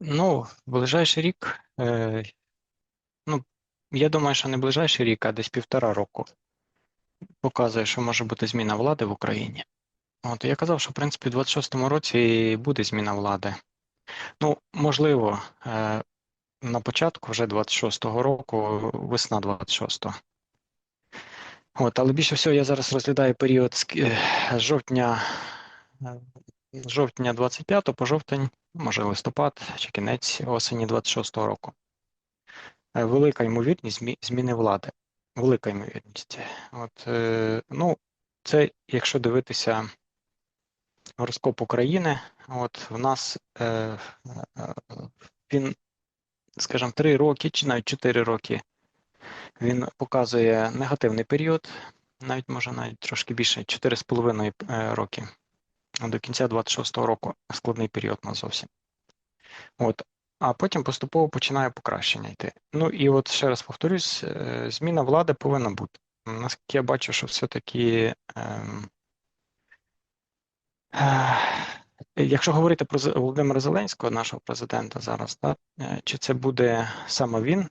Ну, в ближайший рік, е, ну, я думаю, що не ближайший рік, а десь півтора року показує, що може бути зміна влади в Україні. От я казав, що в принципі у 26-му році буде зміна влади. Ну, можливо, е, на початку вже 26-го року, весна 26-го. От, але більше всього я зараз розглядаю період з жовтня, е, з жовтня 25 по жовтень, може листопад чи кінець осені 26-го року. Е, Велика ймовірність зміни влади. Велика ймовірність. От, е, ну, це якщо дивитися гороскоп України, от в нас е, він, скажімо, 3 роки чи навіть 4 роки він показує негативний період, навіть може навіть трошки більше, 4,5 е, роки. До кінця 26-го року складний період на зовсім. От. А потім поступово починає покращення йти. Ну і от ще раз повторюсь, е, зміна влади повинна бути. Наскільки я бачу, що все-таки, ем, е, якщо говорити про Володимира Зеленського, нашого президента зараз, так, е, чи це буде саме він?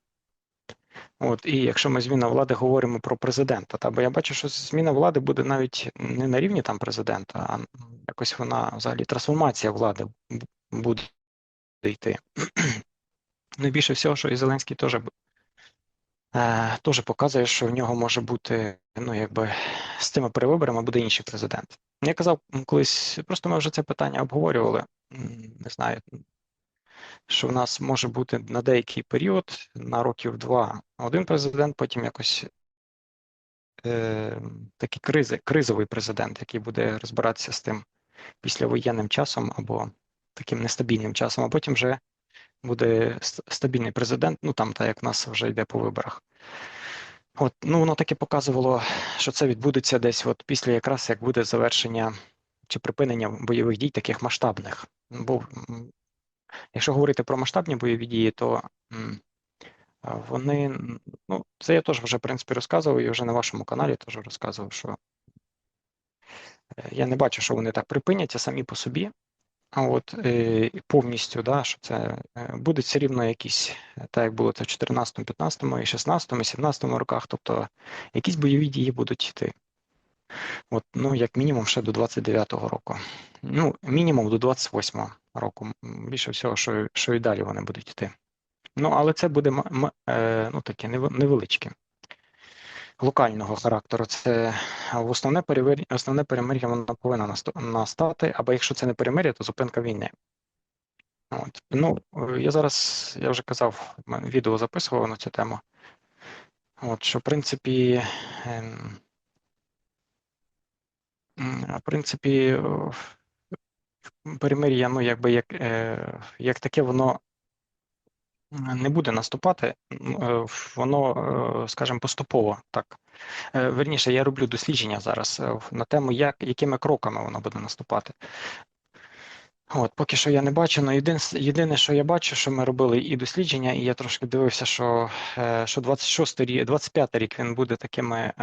От, і якщо ми зміна влади говоримо про президента, та бо я бачу, що зміна влади буде навіть не на рівні там президента, а якось вона взагалі трансформація влади буде йти. Ну більше всього, що і Зеленський теж е, теж показує, що в нього може бути, ну якби з цими перевиборами буде інший президент. Я казав колись, просто ми вже це питання обговорювали. Не знаю, що в нас може бути на деякий період, на років два, один президент, потім якось е, такий кризи, кризовий президент, який буде розбиратися з тим післявоєнним часом або таким нестабільним часом, а потім вже буде стабільний президент, ну там так як в нас вже йде по виборах. От, ну воно таки показувало, що це відбудеться десь от після якраз як буде завершення чи припинення бойових дій таких масштабних. Бо якщо говорити про масштабні бойові дії, то вони, ну це я теж вже в принципі розказував і вже на вашому каналі теж розказував, що е, я не бачу, що вони так припиняться самі по собі. А от е, повністю, да, що це е, буде все рівно якісь, так як було це в 14, 15, і 16, і 17 роках, тобто якісь бойові дії будуть йти. От, ну, як мінімум, ще до 29-го року. Ну, мінімум до 28-го року. Більше всього, що, що і далі вони будуть йти. Ну, але це буде е, ну, таке невеличке. Локального характеру. Це основне перемир'я, основне перемир'я воно повинно настати, або якщо це не перемир'я, то зупинка війни. От. Ну, я зараз, я вже казав, відео записував на цю тему. От, що, в принципі, ем, в принципі, перемир'я, ну, якби як, е, як таке, воно не буде наступати, е, воно, е, скажімо, поступово так. Е, Верніше, я роблю дослідження зараз на тему, як, якими кроками воно буде наступати. От, поки що я не бачу, але єдине, єдине, що я бачу, що ми робили і дослідження, і я трошки дивився, що, що 26 рік, 25 рік він буде такими.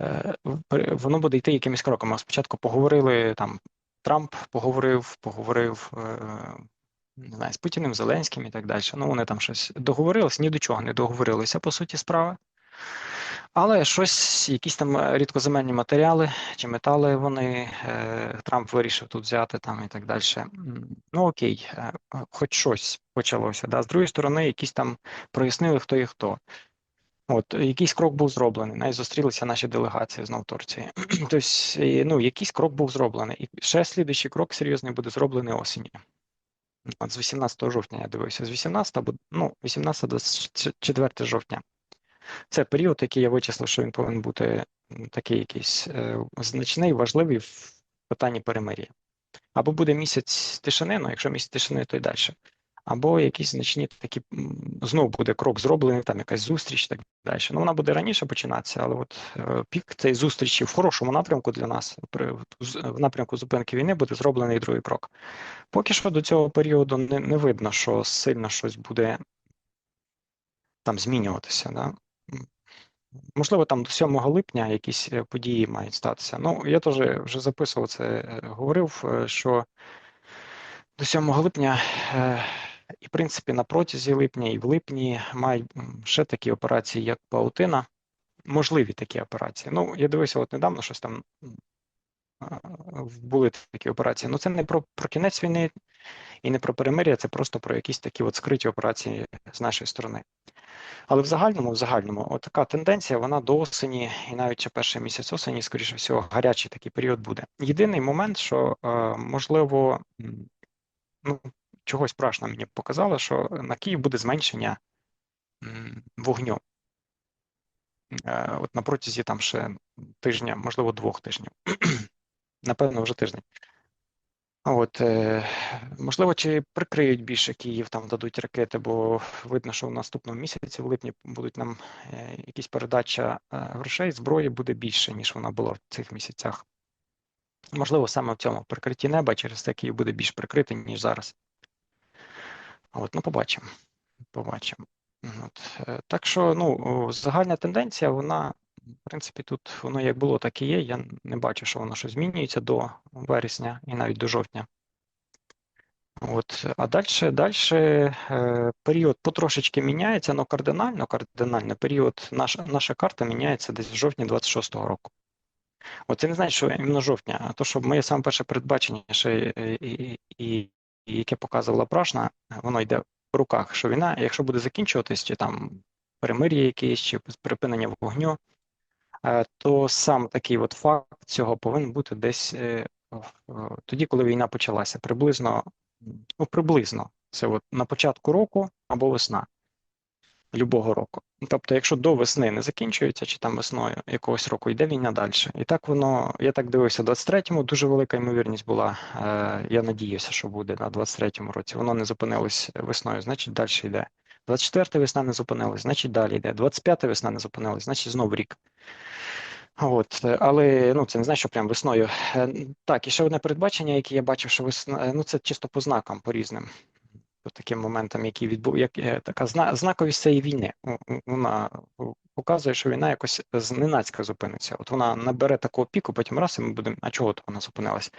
Е, Воно буде йти якимись кроками. Спочатку поговорили там Трамп поговорив, поговорив е, не знаю, з Путіним, Зеленським і так далі. Ну, вони там щось договорились, ні до чого не договорилися, по суті, справи. Але щось, якісь там рідкоземельні матеріали чи метали вони е, Трамп вирішив тут взяти там і так далі. Ну окей, хоч щось почалося. Да? З другої сторони, якісь там прояснили, хто і хто. От, якийсь крок був зроблений, навіть зустрілися наші делегації знову в Турції. Тобто, ну, якийсь крок був зроблений. І ще слідуючий крок серйозний буде зроблений осінню. От з 18 жовтня я дивився. З 18, бу- ну, 18 до 4 жовтня. Це період, який я вичислив, що він повинен бути такий якийсь е, значний, важливий в питанні перемир'я. Або буде місяць тишини, ну якщо місяць тишини, то й далі. Або якісь значні такі, м, знов буде крок зроблений, там якась зустріч, так далі. Ну, вона буде раніше починатися, але от е, пік цієї зустрічі в хорошому напрямку для нас, при, в напрямку зупинки війни, буде зроблений другий крок. Поки що до цього періоду не, не видно, що сильно щось буде там змінюватися. Да? Можливо, там до 7 липня якісь е, події мають статися. Ну, я теж вже записував це, е, говорив, що до 7 липня, і, в принципі, на протязі липня і в липні мають ще такі операції, як паутина. Можливі такі операції. Ну, я дивився, от недавно щось там були такі операції. Ну, це не про, про кінець війни і не про перемир'я, це просто про якісь такі от скриті операції з нашої сторони. Але в загальному, в загальному, от така тенденція, вона до осені, і навіть ще перший місяць осені, скоріше всього, гарячий такий період буде. Єдиний момент, що е, можливо, ну, чогось страшно мені показало, що на Київ буде зменшення вогню. Е, От на протязі там ще тижня, можливо, двох тижнів. Напевно, вже тиждень. От, е, можливо, чи прикриють більше Київ, там дадуть ракети, бо видно, що в наступному місяці, в липні, будуть нам е, якісь передача грошей, зброї буде більше, ніж вона була в цих місяцях. Можливо, саме в цьому прикритті неба через це Київ буде більш прикритий, ніж зараз. От, ну, побачимо. Побачимо. От. е, Так що, ну, загальна тенденція, вона, в принципі, тут воно як було, так і є. Я не бачу, що воно щось змінюється до вересня і навіть до жовтня. От, а далі, далі е, період потрошечки міняється, але кардинально, кардинально період, наша, наша карта міняється десь в жовтні 26-го року. От це не значить, що іменно жовтня, а то, що моє саме перше передбачення, ще і, і, і, і яке показувала Прашна, воно йде в руках, що війна, якщо буде закінчуватись, чи там перемир'я якесь, чи припинення вогню, е, то сам такий от факт цього повинен бути десь е, тоді, коли війна почалася, приблизно, ну приблизно, це от на початку року або весна любого року. Тобто, якщо до весни не закінчується, чи там весною якогось року йде війна далі. І так воно, я так дивився, в 23-му дуже велика ймовірність була. Е, я надіявся, що буде на 23-му році. Воно не зупинилось весною, значить далі йде. 24 весна не зупинилась, значить далі йде. 25 весна не зупинилась, значить знову рік. От, е, але ну це не значить, що прям весною. Е, Так, і ще одне передбачення, яке я бачив, що весна, е, ну це чисто по знакам, по різним. Таким моментам, які відбув, як е, така зна, знаковість цієї війни. Вона показує, що війна якось зненацька зупиниться. От вона набере такого піку, потім раз, і ми будемо. А чого то вона зупинилась?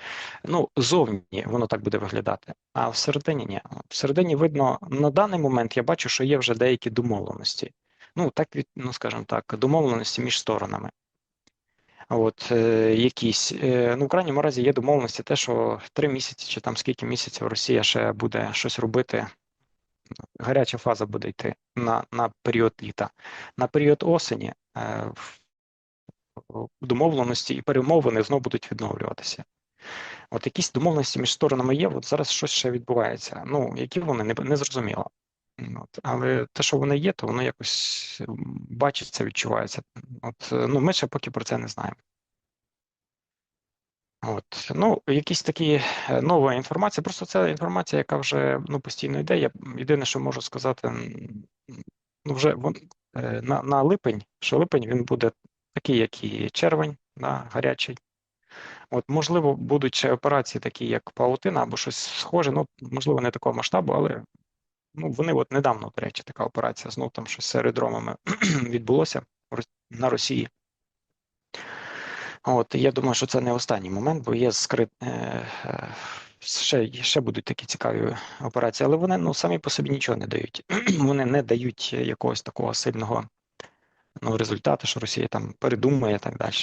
Ну, зовні воно так буде виглядати, а всередині ні. Всередині видно, на даний момент я бачу, що є вже деякі домовленості. Ну, так від, ну скажімо так, домовленості між сторонами. От е, якісь е, ну в крайньому разі є домовленості, те, що три місяці чи там скільки місяців Росія ще буде щось робити. Гаряча фаза буде йти на, на період літа. На період осені е, домовленості і перемовини знову будуть відновлюватися. От якісь домовленості між сторонами є, от зараз щось ще відбувається. Ну, які вони не, не зрозуміло. От, але те, що вони є, то воно якось бачиться, відчувається. От, ну, ми ще поки про це не знаємо. От, ну, якісь такі е, нова інформація. Просто це інформація, яка вже ну, постійно йде. Я єдине, що можу сказати, ну, вже вон, е, на, на липень, що липень він буде такий, як і червень, да, гарячий. От, можливо, будуть ще операції, такі як паутина або щось схоже, ну, можливо, не такого масштабу, але ну, вони от недавно, до речі, така операція, знов там щось з аеродромами відбулося на Росії. От, я думаю, що це не останній момент, бо є скрит, е, е, ще, ще будуть такі цікаві операції, але вони ну, самі по собі нічого не дають. Вони не дають якогось такого сильного ну, результату, що Росія там передумає і так далі.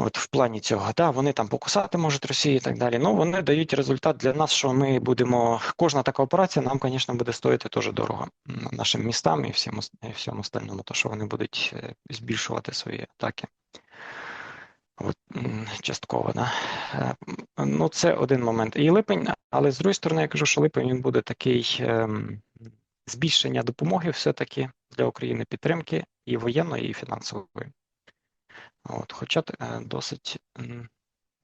От в плані цього, да, вони там покусати можуть Росію і так далі. Ну вони дають результат для нас, що ми будемо. Кожна така операція нам, звісно, буде стоїти дуже дорого нашим містам і всім і всьому остальному, то що вони будуть е, збільшувати свої атаки. От, частково, да. Е, Ну, це один момент. І липень, але з другої сторони, я кажу, що липень він буде такий ем, збільшення допомоги все-таки для України підтримки і воєнної, і фінансової. От, хоча е, досить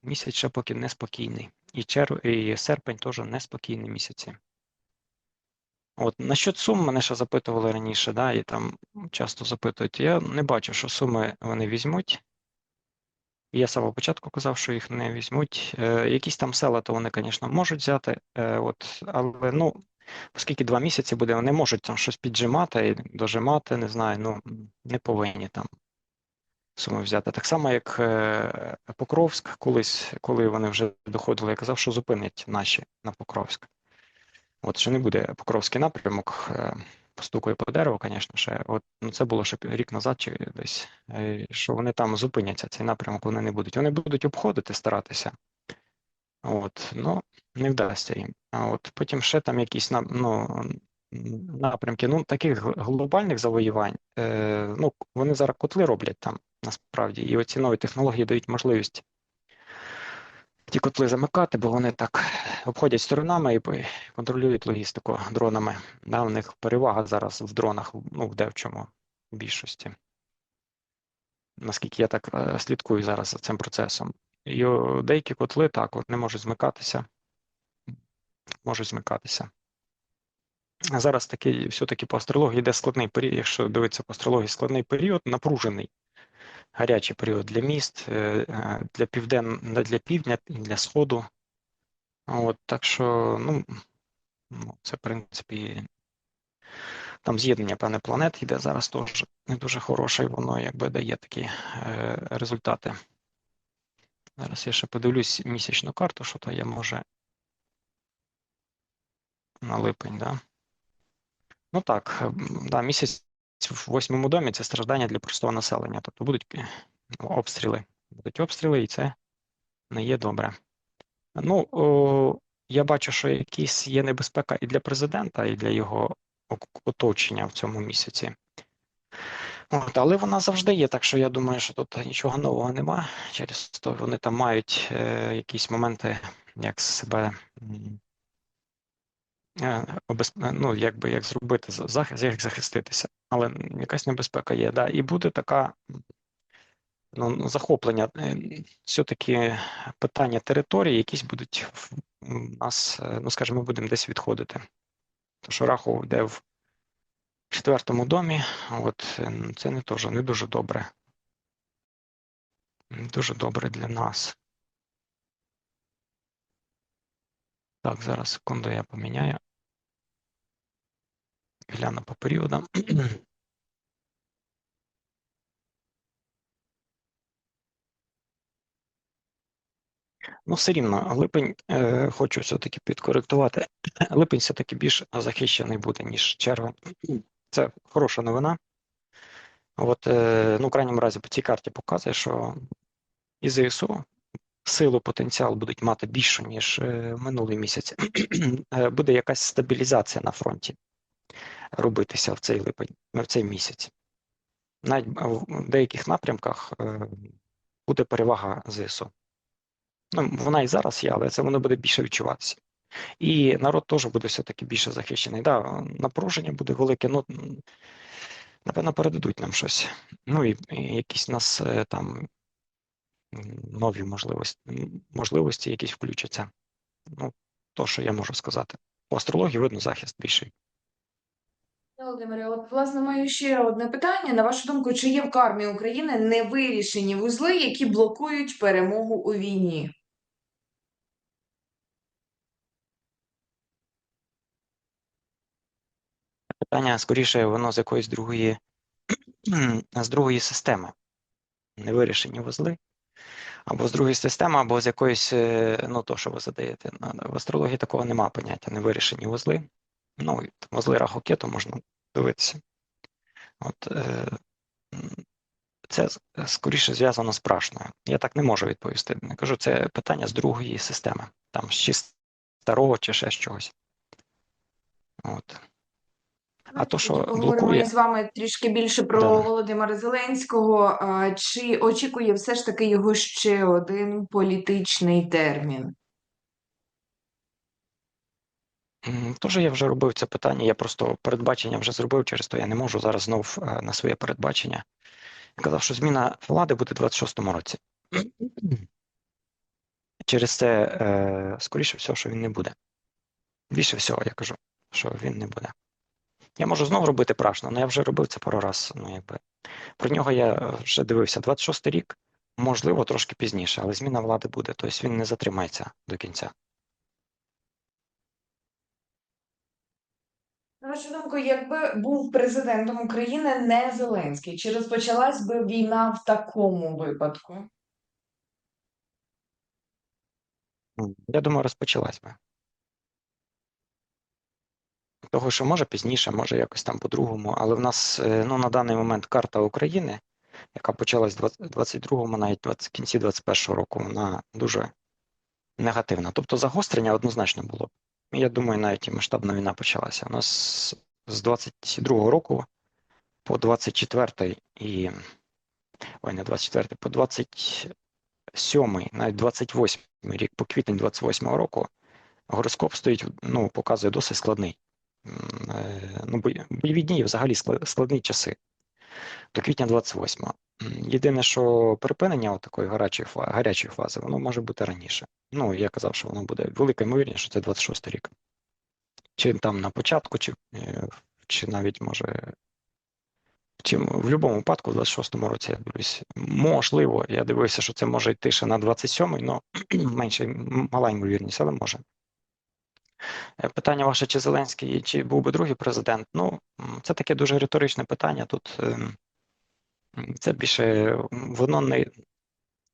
місяць ще поки неспокійний. І черв... і серпень теж неспокійні місяці. От насчет сум мене ще запитували раніше, да, і там часто запитують. Я не бачу, що суми вони візьмуть. Я з початку казав, що їх не візьмуть. Е, якісь там села, то вони, звісно, можуть взяти. Е, от, але ну, оскільки два місяці буде, вони можуть там щось піджимати і дожимати, не знаю, ну не повинні там. Суми взяти. Так само, як е, Покровськ, колись, коли вони вже доходили, я казав, що зупинять наші на Покровськ. От що не буде Покровський напрямок, е, постукує по дереву, звісно, ще. От, ну, це було ще рік назад чи десь, е, що вони там зупиняться, цей напрямок вони не будуть. Вони будуть обходити, старатися. От, ну, не вдасться їм. А от потім ще там якісь ну, напрямки. Ну, таких глобальних завоювань, е, ну, вони зараз котли роблять там насправді, і оці нові технології дають можливість ті котли замикати, бо вони так обходять сторонами і контролюють логістику дронами. Да, у них перевага зараз в дронах, ну, в девчому більшості. Наскільки я так е, слідкую зараз за цим процесом. І деякі котли так, вони можуть змикатися. Можуть змикатися. Зараз такий, все-таки по астрології йде складний період, якщо дивитися по астрології, складний період, напружений, гарячий період для міст, е, е, для півден, для півдня, для сходу. От, так що, ну, ну, це, в принципі, там з'єднання певне планет йде зараз теж не дуже хороше, і воно якби дає такі е, результати. Зараз я ще подивлюсь місячну карту, що то є може на липень, да? Ну так, да, місяць в восьмому домі це страждання для простого населення. Тобто будуть е, обстріли. Будуть обстріли, і це не є добре. Ну, о, я бачу, що якісь є небезпека і для президента, і для його оточення в цьому місяці. От, але вона завжди є, так що я думаю, що тут нічого нового нема. Через то вони там мають е, якісь моменти, як себе. Ну, якби як зробити захист, як захиститися. Але якась небезпека є. Да. І буде така ну, захоплення. Е, Все-таки питання території, якісь будуть в нас, е, ну скажімо, ми будемо десь відходити. Тому що Рахов йде в четвертому домі, от е, ну, це не теж не дуже добре. Не Дуже добре для нас. Так, зараз секунду я поміняю. Гляну по періодам. Ну, все рівно, липень е, хочу все-таки підкоректувати. Липень все-таки більш захищений буде, ніж червень. Це хороша новина. От, е, ну, в крайньому разі, по цій карті показує, що і ЗСУ силу, потенціал будуть мати більшу, ніж е, минулий місяць. Е, Буде якась стабілізація на фронті робитися в цей липень, в цей місяць. Навіть в деяких напрямках е, буде перевага ЗСУ. Ну, вона і зараз є, але це воно буде більше відчуватися. І народ теж буде все-таки більше захищений. Да, напруження буде велике, ну напевно, передадуть нам щось. Ну і, і якісь нас е, там нові можливості, можливості якісь включаться. Ну, то, що я можу сказати. По астрології видно захист більший. Володимире, от власне маю ще одне питання. На вашу думку, чи є в кармі України невирішені вузли, які блокують перемогу у війні? Питання скоріше, воно з якоїсь другої, з другої системи. Невирішені вузли. Або з другої системи, або з якоїсь, е, ну то, що ви задаєте. В астрології такого нема поняття, невирішені вузли. Ну, і там вузли можна дивитися. От, е, це скоріше зв'язано з прашною. Я так не можу відповісти. Не кажу, це питання з другої системи, там з чи старого, чи ще з чогось. От. А то, що блокує, з вами трішки більше про Да. Володимира Зеленського. Чи очікує все ж таки його ще один політичний термін? М, Тоже я вже робив це питання, я просто передбачення вже зробив, через то я не можу зараз знов е, на своє передбачення. Я казав, що зміна влади буде у 26-му році. Через це, е, скоріше всього, що він не буде. Більше всього, я кажу, що він не буде. Я можу знову робити прашно, але я вже робив це пару раз. Ну, якби. Про нього я е, вже дивився. 26-й рік, можливо, трошки пізніше, але зміна влади буде. Тобто він не затримається до кінця. Вашу думку, якби був президентом України не Зеленський, чи розпочалась би війна в такому випадку? Я думаю, розпочалась би. Того, що може пізніше, може якось там по-другому, але в нас е, ну, на даний момент карта України, яка почалась в 22-му, навіть 20, в кінці 21-го року, вона дуже негативна. Тобто загострення однозначно було. Я думаю, навіть і масштабна війна почалася. У нас з 22-го року по 24-й і ой, не 24-й, по 27-й, навіть 28-й рік, по квітень 28-го року, гороскоп стоїть, ну, показує досить складний. Е, Ну, бойові дні взагалі складні часи. До квітня 28-го. Єдине, що припинення такої гарячої, фа- гарячої фази, воно може бути раніше. Ну, я казав, що воно буде велика ймовірність, що це 26-й рік. Чи там на початку, чи, е, чи навіть може. Чи в будь-якому випадку, в 26-му році, я дивлюсь, можливо, я дивився, що це може йти ще на 27-й, але менше, мала ймовірність, але може. Е, Питання ваше, чи Зеленський, чи був би другий президент? Ну, це таке дуже риторичне питання. Тут ем, це більше воно не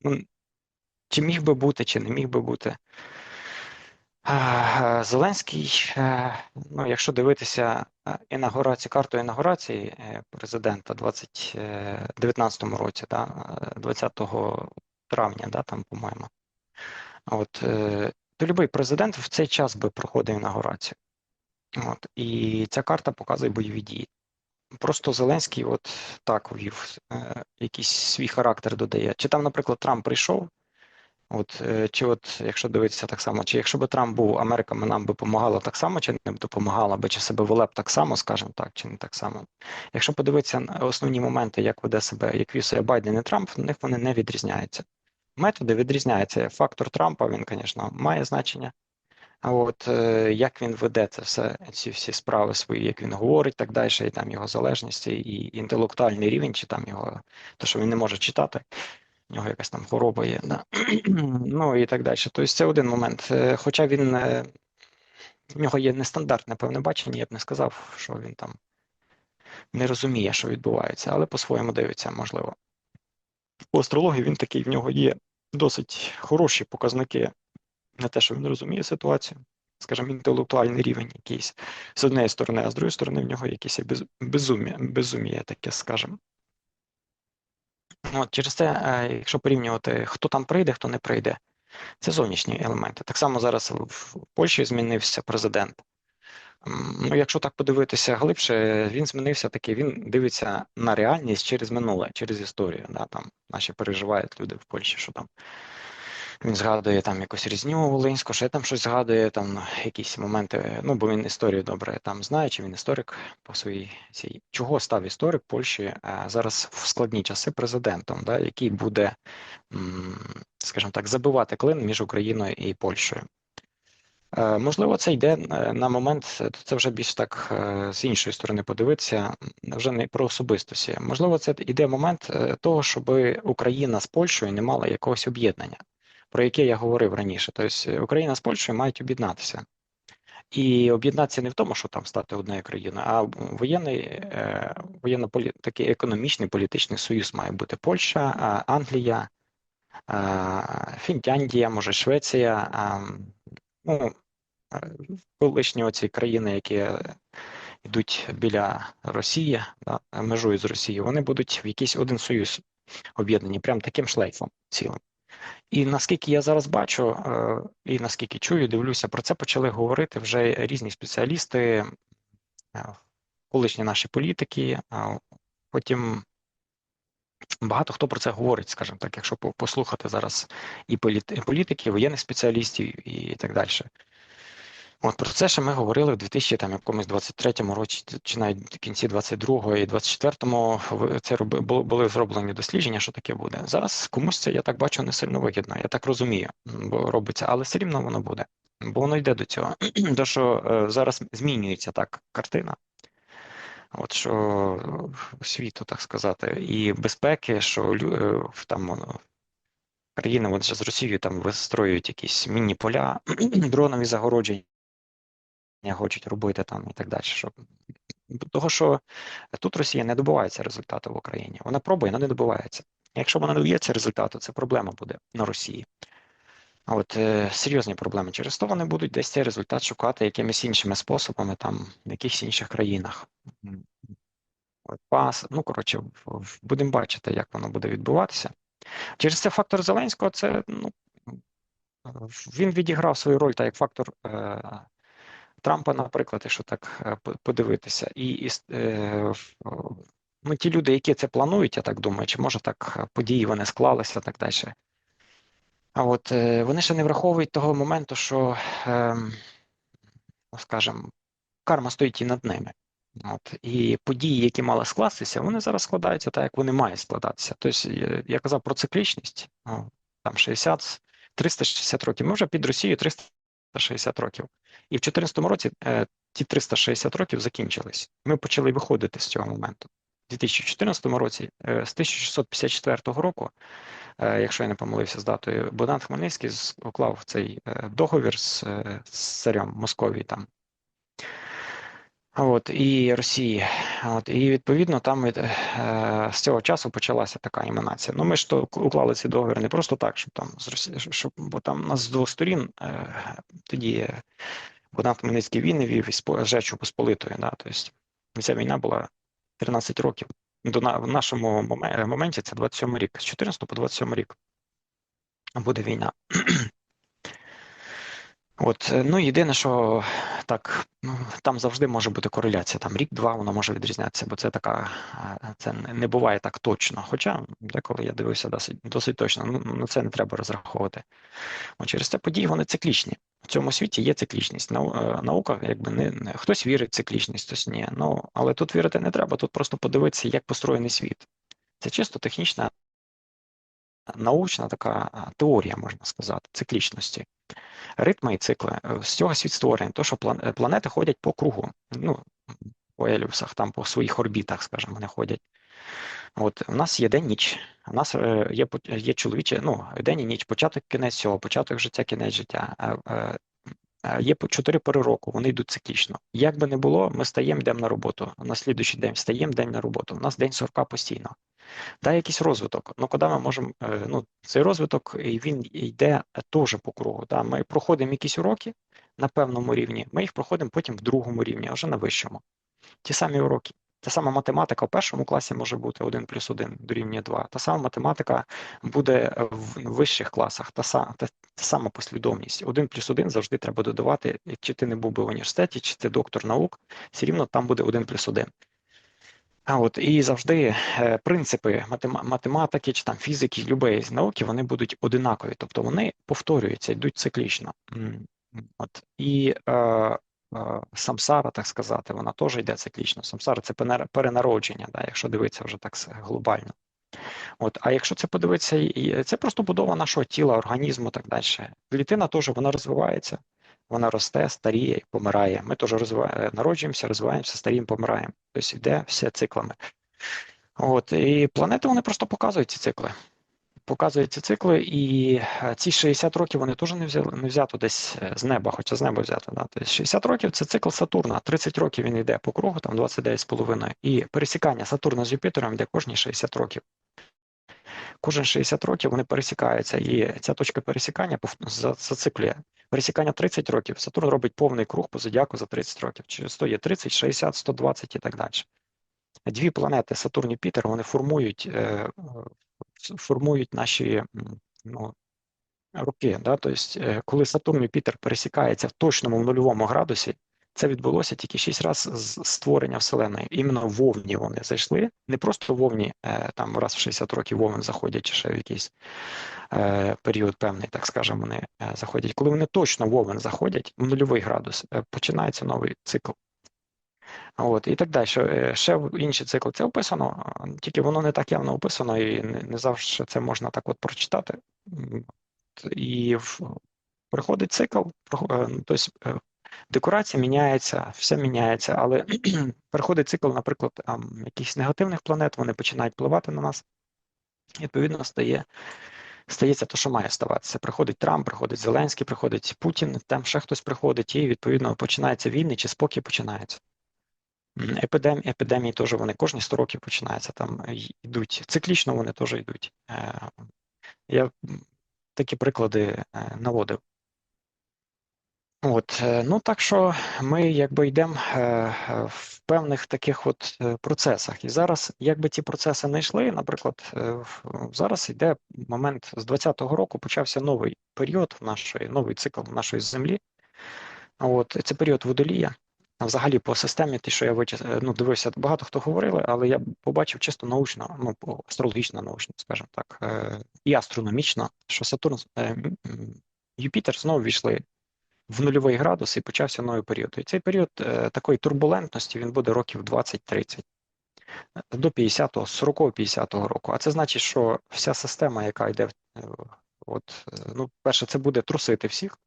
ну, чи міг би бути, чи не міг би бути. Зеленський, е, ну, якщо дивитися е, інаугурацію, карту інаугурації е, президента 2019 році, да, е, 20 травня, да, там, по-моєму, от, то будь-який президент в цей час би проходив інаугурацію. От, і ця карта показує бойові дії. Просто Зеленський от так ввів, е, якийсь свій характер додає. Чи там, наприклад, Трамп прийшов, от, е, чи от, якщо дивитися так само, чи якщо би Трамп був, Америка нам би допомагала так само, чи не б допомагала би, чи себе вела б так само, скажімо так, чи не так само. Якщо подивитися на основні моменти, як веде себе, як вів себе Байден і Трамп, в них вони не відрізняються. Методи відрізняються. Фактор Трампа, він, звісно, має значення. А от е, як він веде це все, ці всі справи свої, як він говорить, так далі, і там його залежності, і інтелектуальний рівень, чи там його, то, що він не може читати, в нього якась там хвороба є, да. ну і так далі. Тобто це один момент. Е, Хоча він е, в нього є нестандартне певне бачення, я б не сказав, що він там не розуміє, що відбувається, але по-своєму дивиться, можливо. По астрології він такий, в нього є досить хороші показники на те, що він розуміє ситуацію, скажімо, інтелектуальний рівень якийсь з однієї сторони, а з другої сторони в нього якесь безум'я, безум'я таке, скажімо. От, через це, е, якщо порівнювати, хто там прийде, хто не прийде, це зовнішні елементи. Так само зараз в Польщі змінився президент. Ну, якщо так подивитися глибше, він змінився такий, він дивиться на реальність через минуле, через історію. Да, там наші переживають люди в Польщі, що там він згадує там якусь різню Волинську, ще там щось згадує, там якісь моменти. Ну, бо він історію добре там знає, чи він історик по своїй цій. Чого став історик Польщі е, зараз в складні часи президентом, да, який буде, скажімо так, забивати клин між Україною і Польщею. Е, Можливо, це йде е, на момент, це вже більш так з іншої сторони подивитися, вже не про особистості. Можливо, це йде момент того, щоб Україна з Польщею не мала якогось об'єднання, про яке я говорив раніше. Тобто Україна з Польщею мають об'єднатися. І об'єднатися не в тому, що там стати одною країною, а воєнний, е, воєнно такий економічний політичний союз має бути Польща, Англія, Фінляндія, може Швеція. Ну, е, колишні оці країни, які е, йдуть біля Росії, да, межують з Росією, вони будуть в якийсь один союз об'єднані, прям таким шлейфом цілим. І наскільки я зараз бачу, е, і наскільки чую, дивлюся, про це почали говорити вже різні спеціалісти, е, колишні наші політики, потім багато хто про це говорить, скажімо так, якщо послухати зараз і політики, і воєнних спеціалістів і так далі. От про це ще ми говорили в 2000 там якомусь 23-му році, чи навіть кінці 22-го і 24-му це роби, були зроблені дослідження, що таке буде. Зараз комусь це я так бачу не сильно вигідно, я так розумію, бо робиться, але все рівно воно буде, бо воно йде до цього. До що е, зараз змінюється так картина. От що е, світу, так сказати, і безпеки, що е, там країни от з Росією там вистроюють якісь міні-поля, дронові загородження. Хочуть робити там і так далі. Щоб... Того, що тут Росія не добувається результату в Україні. Вона пробує, але не добувається. Якщо вона не доб'ється результату, це проблема буде на Росії. От е, серйозні проблеми. Через то вони будуть десь цей результат шукати якимись іншими способами, там в якихось інших країнах. Пас, ну коротше, будемо бачити, як воно буде відбуватися. Через це фактор Зеленського, це ну він відіграв свою роль так як фактор е, Трампа, наприклад, якщо так е, подивитися, і, і е, ну, ті люди, які це планують, я так думаю, чи може так е, події вони склалися так далі. А от вони ще не враховують того моменту, що, ем, ну, скажімо, карма стоїть і над ними. От, і події, які мали скластися, вони зараз складаються так, як вони мають складатися. Тобто, я казав про циклічність, ну, там 60, 360 років. Ми вже під Росією 360 років. І в 2014 році е, ті 360 років закінчились. Ми почали виходити з цього моменту. У 2014 році, е, з 1654 року, е, якщо я не помилився з датою, Богдан Хмельницький уклав цей договір з, з царем Московії там. От, і Росії. От, і відповідно там від, е, з цього часу почалася така імінація. Ну ми ж то уклали цей договір не просто так, щоб там з Росії, щоб, бо там нас з двох сторін е, тоді Богдан Хмельницький війни вів із По- Посполитою. Да, тобто ця війна була 13 років. До в нашому моменті це 27 рік, з 14 по 27 рік буде війна. От, е, ну єдине, що так, ну, там завжди може бути кореляція. Там рік-два воно може відрізнятися, бо це така, е, це не буває так точно. Хоча деколи я дивився досить, досить точно, ну на це не треба розраховувати. От через це події вони циклічні. В цьому світі є циклічність. Е, наука, якби не, не хтось вірить в циклічність, хтось ні. Ну але тут вірити не треба. Тут просто подивитися, як построєний світ. Це чисто технічна, научна така теорія, можна сказати, циклічності ритми і цикли. Е, З цього світ створений. То, що е, планети ходять по кругу, ну, по елюсах, там по своїх орбітах, скажімо, вони ходять. От у нас є день ніч, у нас е, є, є чоловіче, ну, день і ніч, початок, кінець цього, початок життя, кінець життя. Є по чотири пори року, вони йдуть циклічно. Як би не було, ми стаємо, йдемо на роботу. На слідуючий день встаємо, день на роботу. У нас день совка постійно. Да, якийсь розвиток. Ну, куди ми можемо, е, ну, цей розвиток, він йде теж по кругу. Да? Ми проходимо якісь уроки на певному рівні, ми їх проходимо потім в другому рівні, вже на вищому. Ті самі уроки. Та сама математика в першому класі може бути 1 плюс 1 дорівнює 2. Та сама математика буде в вищих класах, та, та, та сама послідовність. 1 плюс 1 завжди треба додавати, чи ти не був би в університеті, чи ти доктор наук, все рівно там буде 1 плюс 1. А от і завжди е, принципи матема- математики чи там фізики, любої науки, вони будуть одинакові, тобто вони повторюються, йдуть циклічно. От і е, е, самсара, так сказати, вона теж йде циклічно. Самсара це перенародження, да, якщо дивитися вже так глобально. От, а якщо це подивитися, це просто будова нашого тіла, організму, так далі. Клітина теж вона розвивається, вона росте, старіє помирає. Ми теж розвиваємо, народжуємося, розвиваємося, старіємо, помираємо. Тобто йде все циклами. От, і планети вони просто показують ці цикли. Показують ці цикли, і е, ці 60 років вони теж не взяли, не взято десь е, з неба, хоча з неба взято. Да? Тобто 60 років це цикл Сатурна, 30 років він йде по кругу, там 29,5. І пересікання Сатурна з Юпітером йде кожні 60 років. Кожен 60 років вони пересікаються, і ця точка пересікання за- зациклює. Пересікання 30 років, Сатурн робить повний круг по зодіаку за 30 років. Через то є 30, 60, 120 і так далі. Дві планети Сатурн і Юпітер, вони формують, е, формують наші ну, роки. Да? Тобто, коли Сатурн і Юпітер пересікаються в точному нульовому градусі, це відбулося тільки 6 разів з створення Вселеної. Іменно в Вовні вони зайшли. Не просто в Вовні, е, там раз в 60 років Вовн заходять, чи ще в якийсь е, період певний, так скажемо, вони заходять. Коли вони точно в Овен заходять, в нульовий градус, починається новий цикл. От, і так далі. Е, Ще в інший цикл це описано, тільки воно не так явно описано, і не, завжди це можна так от прочитати. І приходить цикл, е, тобто е, декорація міняється, все міняється, але приходить цикл, наприклад, якихось негативних планет, вони починають впливати на нас. Відповідно, стає стається те, що має ставатися. Приходить Трамп, приходить Зеленський, приходить Путін, там ще хтось приходить, і відповідно починається війни чи спокій починається. Епідемії, епідемії теж вони кожні 100 років починаються, там йдуть. Циклічно вони теж йдуть. Е, Я такі приклади е, наводив. От, е, ну так що ми якби йдемо е, е, в певних таких от е, процесах. І зараз, якби ці процеси не йшли, наприклад, е, зараз йде момент з 20-го року почався новий період нашої, новий цикл нашої землі. От це період водолія. А Взагалі по системі, ті, що я вичис... е, ну, дивився, багато хто говорили, але я побачив чисто научно, ну астрологічно научно, скажімо так, е, і астрономічно, що Сатурн, е, Юпітер знову війшли в нульовий градус і почався новий період. І цей період такої турбулентності він буде років 20-30 е, до 50-го, 40-50-го року. А це значить, що вся система, яка йде, от, ну, перше, це буде трусити всіх,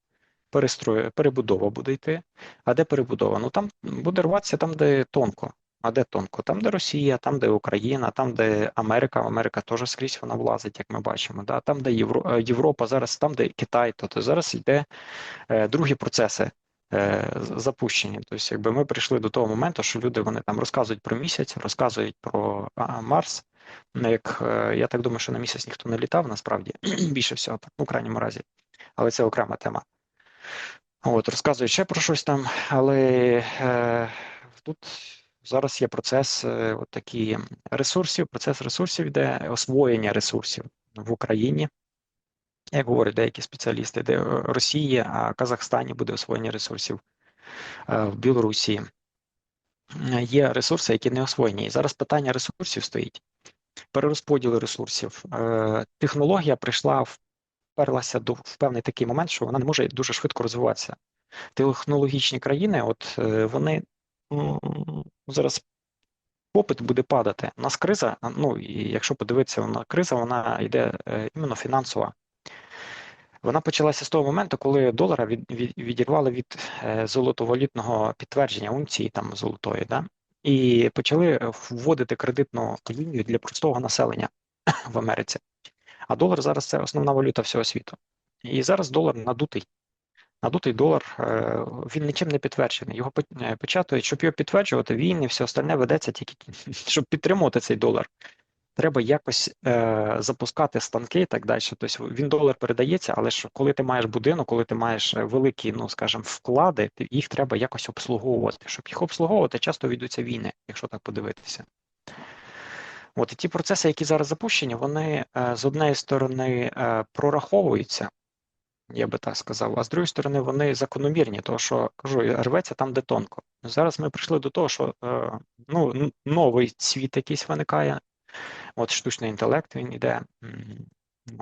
перестрою, перебудова буде йти. А де перебудова? Ну там буде рватися там, де тонко. А де тонко? Там, де Росія, там, де Україна, там, де Америка. Америка теж скрізь вона влазить, як ми бачимо. Да? Там, де Євро... е, Європа, зараз там, де Китай, тобто зараз йде е, другі процеси е, запущені. Тобто, якби ми прийшли до того моменту, що люди вони там розказують про місяць, розказують про а, Марс. Як е, я так думаю, що на місяць ніхто не літав, насправді більше всього, ну, в крайньому разі, але це окрема тема. От, розказують ще про щось там, але е, тут зараз є процес е, от такі ресурсів, процес ресурсів йде, освоєння ресурсів в Україні. Як говорять деякі спеціалісти, де Росії, а Казахстані буде освоєння ресурсів е, в Білорусі. Є ресурси, які не освоєні. І зараз питання ресурсів стоїть. Перерозподілу ресурсів. Е, Технологія прийшла, вперлася до в певний такий момент, що вона не може дуже швидко розвиватися. Технологічні країни, от е, вони зараз попит буде падати. У нас криза, ну і якщо подивитися на криза, вона йде е, іменно фінансова. Вона почалася з того моменту, коли долара від, від, відірвали від е, золотовалютного підтвердження унції там золотої, да? і почали вводити кредитну лінію для простого населення в Америці. А долар зараз це основна валюта всього світу. І зараз долар надутий. Надутий долар, е, він нічим не підтверджений. Його е, печатають, щоб його підтверджувати, війни, все остальне ведеться тільки, щоб підтримувати цей долар. Треба якось е, запускати станки і так далі. Тобто він долар передається, але ж коли ти маєш будинок, коли ти маєш е, великі, ну скажімо, вклади, їх треба якось обслуговувати. Щоб їх обслуговувати, часто ведуться війни, якщо так подивитися. От і ті процеси, які зараз запущені, вони е, з однієї сторони е, прораховуються, я би так сказав, а з другої сторони, вони закономірні, тому що кажу, рветься там, де тонко. Зараз ми прийшли до того, що е, ну, новий світ якийсь виникає, от штучний інтелект він іде.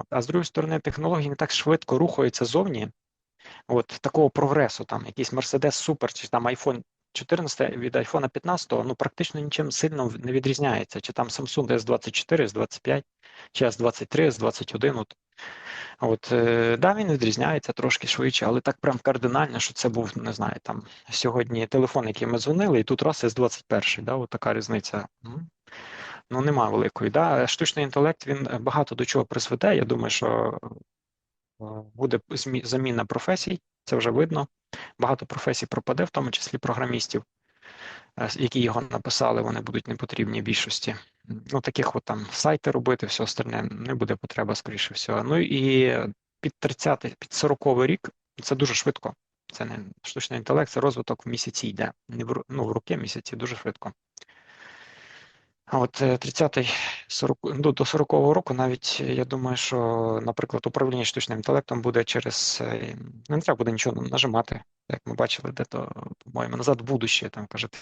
А з другої сторони, технології не так швидко рухаються зовні. От такого прогресу, там якийсь Mercedes Super, чи там iPhone 14 від iPhone 15, ну практично нічим сильно не відрізняється. Чи там Samsung S24, S25, чи S23, S21. От, от е, да, він відрізняється трошки швидше, але так прям кардинально, що це був, не знаю, там сьогодні телефон, який ми дзвонили, і тут раз S21, да, от така різниця. Ну, нема великої. Да? Штучний інтелект він багато до чого призведе. Я думаю, що е, буде заміна професій, це вже видно. Багато професій пропаде, в тому числі програмістів, е, які його написали, вони будуть не потрібні більшості. Ну, таких от там сайти робити, все остальне не буде потреба, скоріше всього. Ну і під 30 під 40 рік це дуже швидко. Це не штучний інтелект, це розвиток в місяці йде. Не в, ну, в роки місяці дуже швидко. А от е, 30-й 40, ну, до 40-го року навіть е, я думаю, що, наприклад, управління штучним інтелектом буде через е, ну, не треба буде нічого нажимати, як ми бачили, де то, по-моєму, назад в будуще, там каже, ти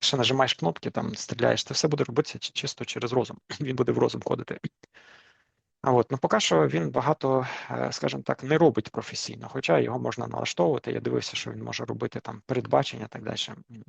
ще нажимаєш кнопки, там стріляєш, це все буде робитися чисто через розум. Він буде в розум ходити. А от, ну поки що він багато, е, скажімо так, не робить професійно, хоча його можна налаштовувати. Я дивився, що він може робити там передбачення і так далі.